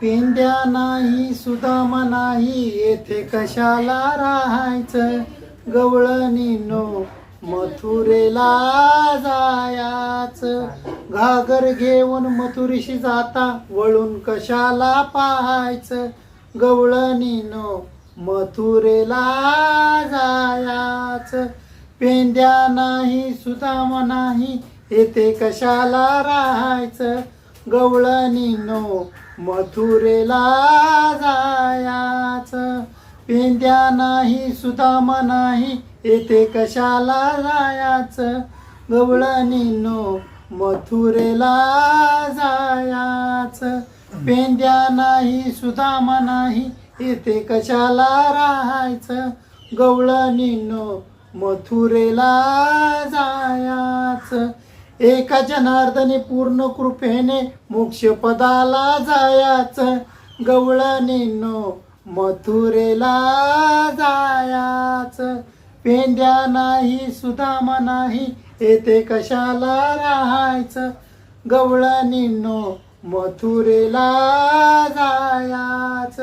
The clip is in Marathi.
पेंड्या नाही सुदामा नाही येथे कशाला राहायचं? गवळणीनो मथुरेला जायाच. घागर घेऊन मथुरीशी जाता वळून कशाला पाहायचं? गवळणीनो मथुरेला जायाच. पेंड्या नाही सुदामा नाही येथे कशाला राहायचं? गवळणीनो मथुरेला जायाच. पेंद्या नाही सुदामा नाही येथे कशाला जायाच? गवळणीनो मथुरेला जायाच. पेंद्या नाही सुदामा नाही येथे कशाला राहायचं? गवळणीनो मथुरेला जायाच. एका जनार्दने पूर्ण कृपेने मोक्ष पदाला जायाच. गवळणीनो मथुरेला जायाच. पेंड्या नाही सुदामा नाही येथे कशाला राहायचं? गवळणीनो मथुरेला जायाच.